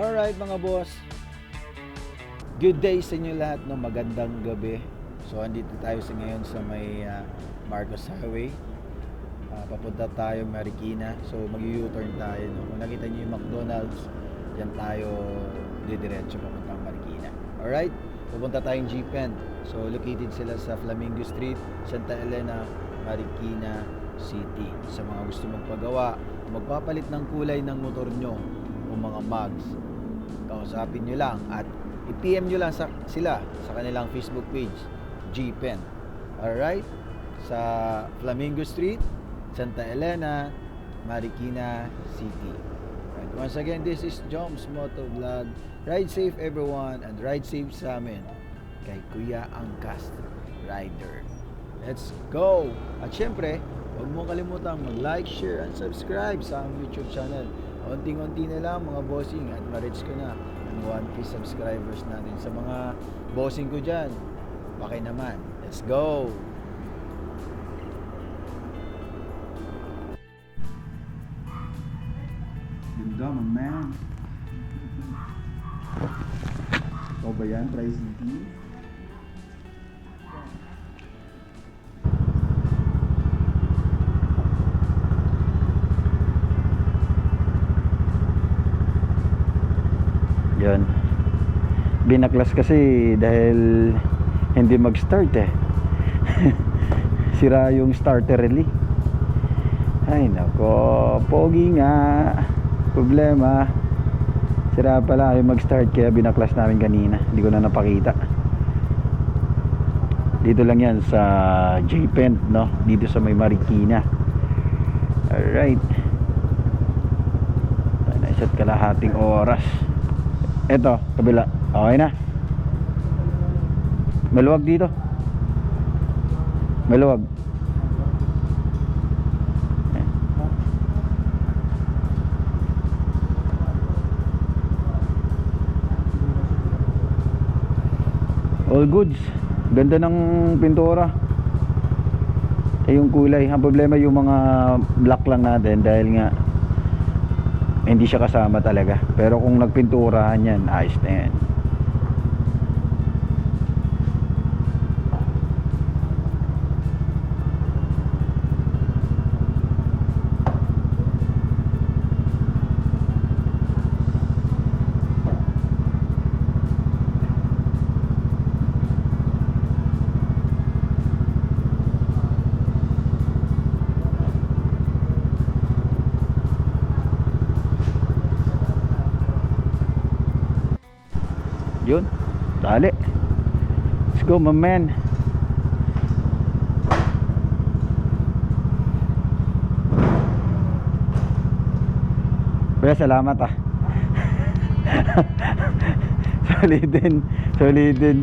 Alright mga boss. Good day sa inyo lahat. No? Magandang gabi. So andito tayo sa ngayon sa may ah, Marcos Highway. Ah, papunta tayo Marikina. So mag-U-turn tayo. No? Kung nakita niyo yung McDonald's, yan tayo didiretso papuntang Marikina. Alright? Pupunta tayong Jeepen. So located sila sa Flamingo Street, Santa Elena, Marikina City. Sa mga gusto magpagawa, magpapalit ng kulay ng motor nyo o mga mugs, kausapin nyo lang at i-PM nyo lang sa, sila sa kanilang Facebook page, Jeepen. Alright? Sa Flamingo Street, Santa Elena, Marikina City. Right. Once again, this is Joms Moto Vlog. Ride safe everyone and ride safe sa amin kay Kuya Angkas Rider. Let's go! At syempre, huwag mo kalimutang mag-like, share, and subscribe sa aming YouTube channel. Unting-unti na lang mga bossing at ma-reach ko na ang 1k subscribers natin. Sa mga bossing ko dyan, baki naman. Let's go! Ganda, my man. Ikaw ba yan? Tri-City? Binaklas kasi dahil hindi mag-start eh. Sira yung starter relay. Ay nako, pogi nga. Problema. Sira pala yung mag-start kaya binaklas namin kanina. Hindi ko na napakita. Dito lang yan sa J-Pent, no? Dito sa may Marikina. Alright. Na isa't kalahating oras. Eto, kabila. Okay na. Maluwag dito. Maluwag. All goods. Ganda ng pintura. Eh yung kulay. Ang problema yung mga black lang natin dahil nga hindi siya kasama talaga. Pero kung nagpinturahan yan, ayos na yan. Yun. Dali. Let's go, my man. Kuya, salamat ah. solidin. Solidin.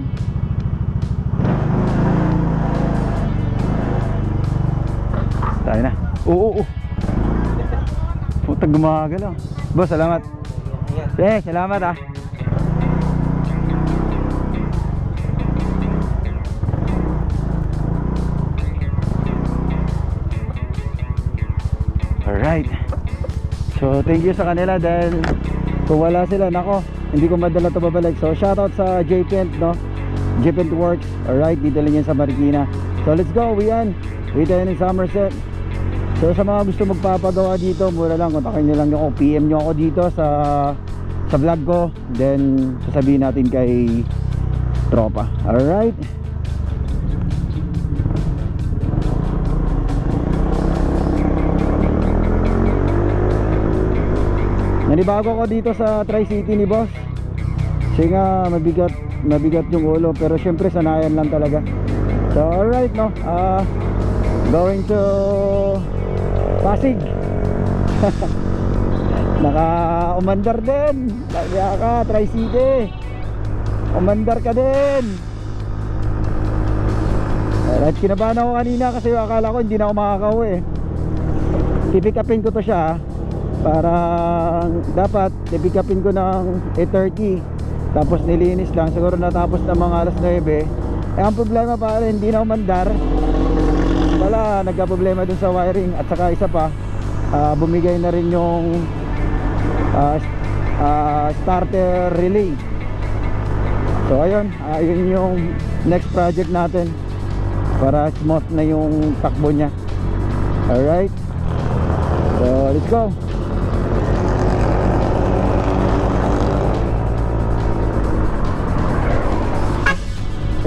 Tayo na. Oo, oo. Puta gumagalaw. Boss, salamat. Eh, salamat ah. Alright. So, thank you sa kanila dahil kung wala sila, nako, hindi ko madala ito babalik. So, shoutout sa JPent, no? JPent Works. Alright, dito lang yan sa Marikina. So, let's go, Wian. Wait tayo ng Somerset. So, sa mga gusto magpapagawa dito, mura lang, kontakin nyo lang ako. PM nyo ako dito sa sa vlog ko. Then, sasabihin natin kay tropa. Alright. Nanibago ako dito sa Tri-City ni boss. Kasi nga mabigat, mabigat yung ulo pero syempre sanayan lang talaga. So alright no. Ah going to Pasig. Naka umandar din. Kaya ka Tri-City. Umandar ka din. Alright, kinabahan ako kanina kasi akala ko hindi na ako makakauwi eh. Pipick upin ko to siya ah para dapat ipikapin ko ng 8.30 tapos nilinis lang. Siguro natapos ng mga alas 9 eh ang problema pala hindi na umandar. Wala nagka problema dun sa wiring. At saka isa pa ah, bumigay na rin yung ah, ah, starter relay. So ayun. Yun yung next project natin para smooth na yung takbo niya. Alright? So let's go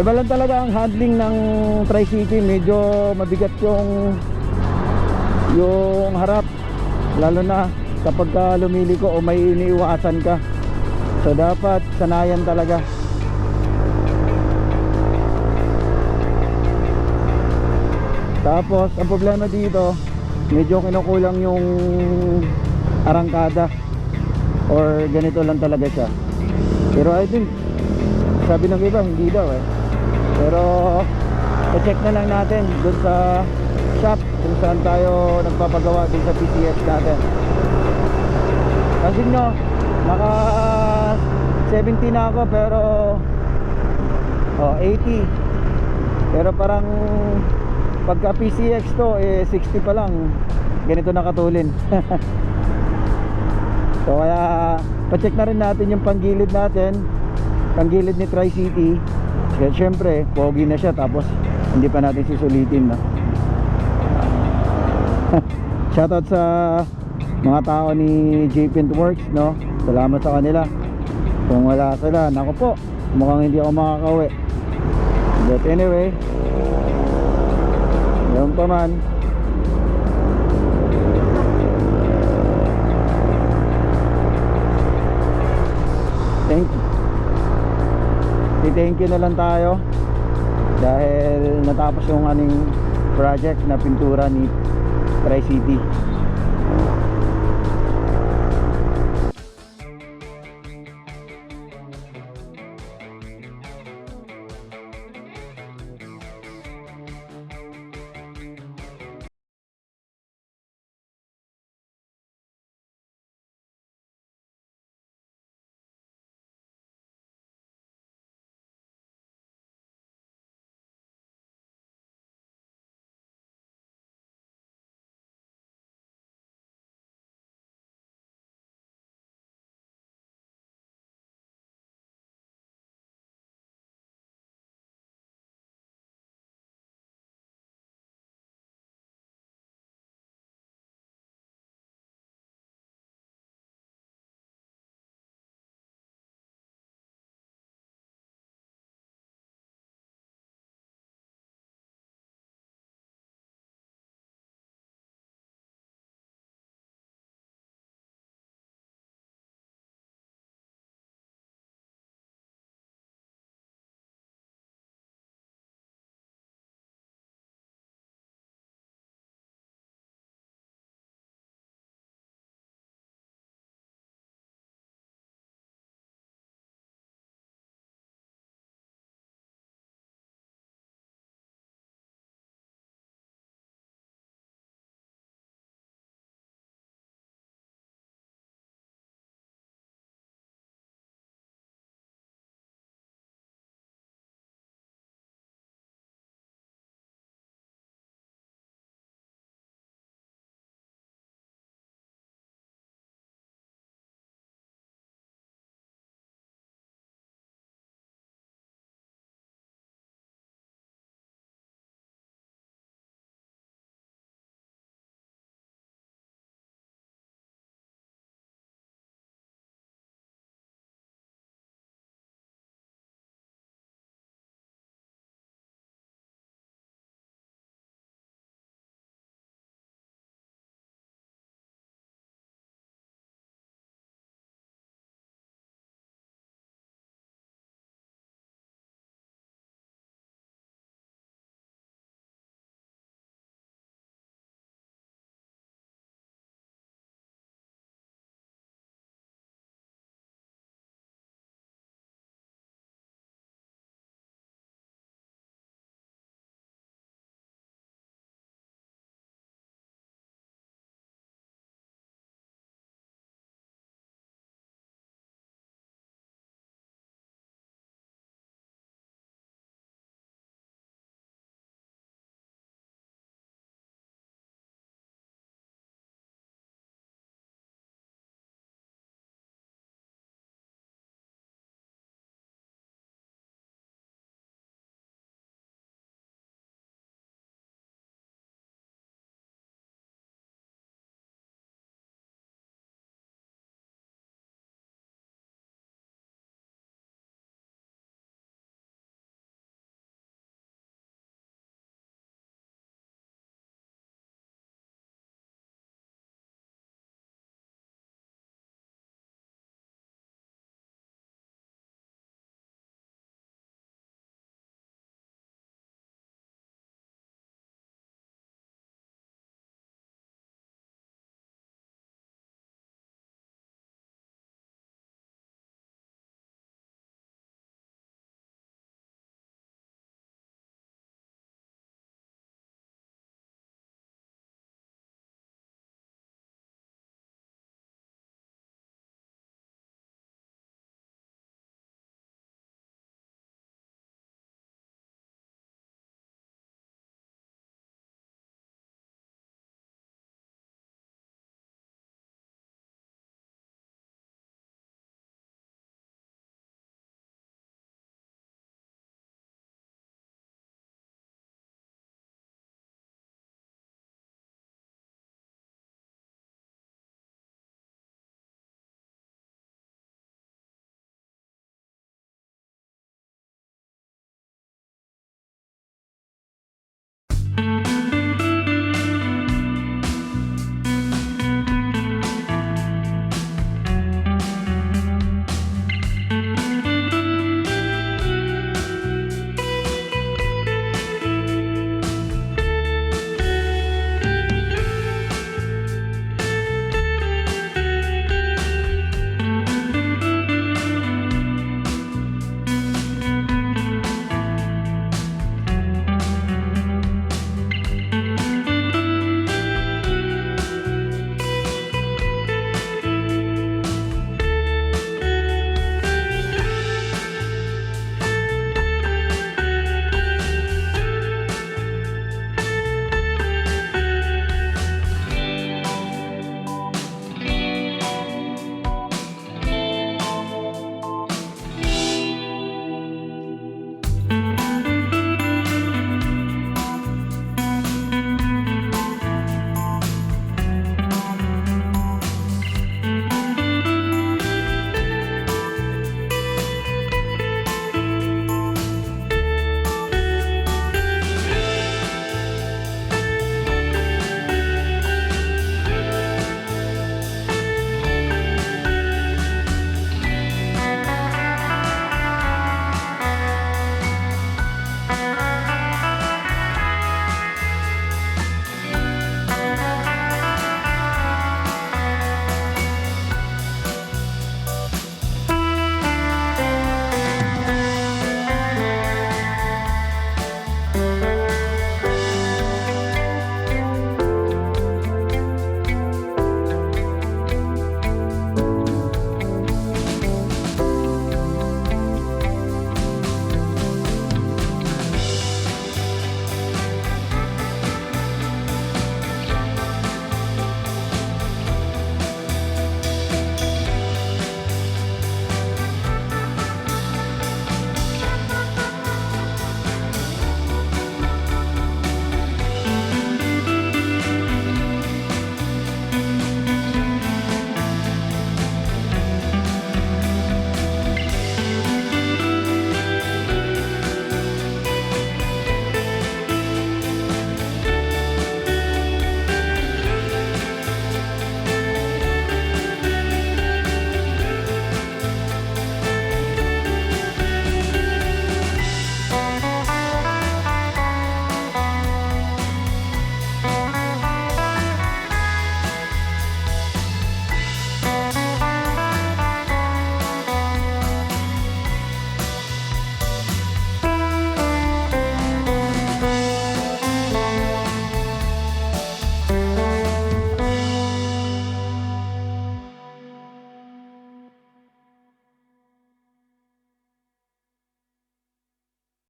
Iba lang talaga ang handling ng Tri-City. Medyo mabigat yung Yung harap. Lalo na kapag ka lumiliko o may iniiwasan ka. So dapat sanayan talaga. Tapos ang problema dito Medyo kinukulang yung arangkada Or ganito lang talaga siya. Pero I think sabi ng iba hindi daw eh pero i-check na lang natin dun sa shop kung saan tayo nagpapagawa dun sa PCS natin. Kasi nyo naka 70 na ako pero oh 80 pero parang pagka PCX to eh 60 pa lang. Ganito nakatulin. So kaya pa-check na rin natin yung panggilid natin. Panggilid ni Tri-City kaya syempre pogi na siya tapos hindi pa natin susulitin no? shoutout sa mga tao ni J Paintworks no? Salamat sa kanila. Kung wala sila nako po mukhang hindi ako makakauwi. But anyway yun pa man thank na lang tayo. Dahil natapos yung aning project na pintura ni Tri-City